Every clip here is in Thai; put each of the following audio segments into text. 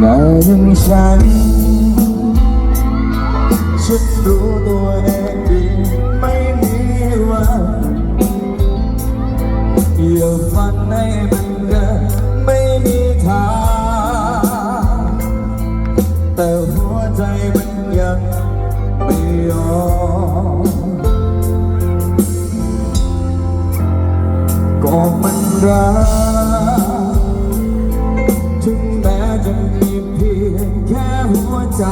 มายังฉันฉันรู้ตัวเองดีไม่มีวันอยื่อฝันในมันเกินไม่มีทางแต่หัวใจมันยังไม่ยอมก็มันรักถึง จะมีเพียงแค่หัวใจ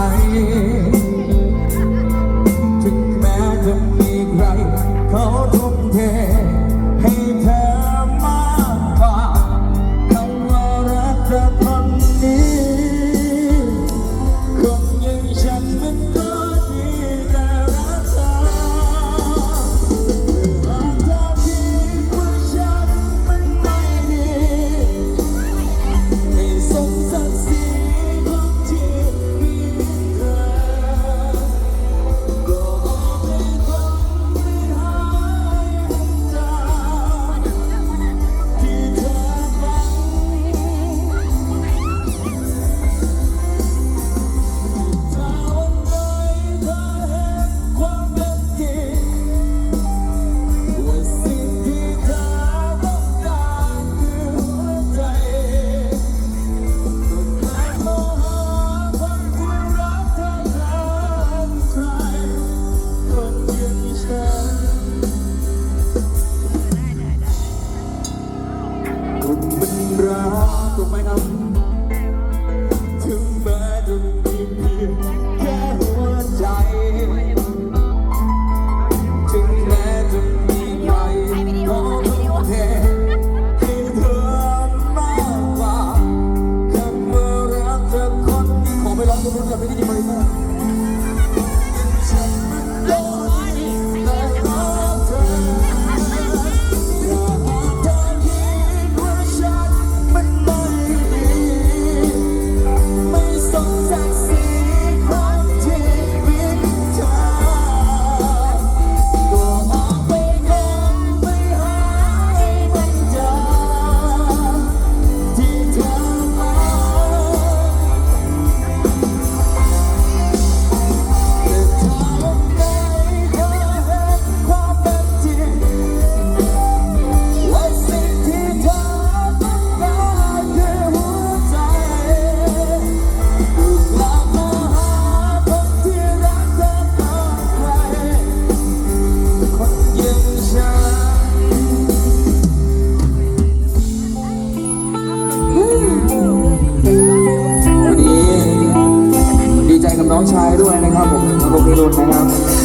ถูกไหมครับายด้วยนะครับผมโอเคโดนนะครับ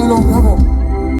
นรงค์ครับผม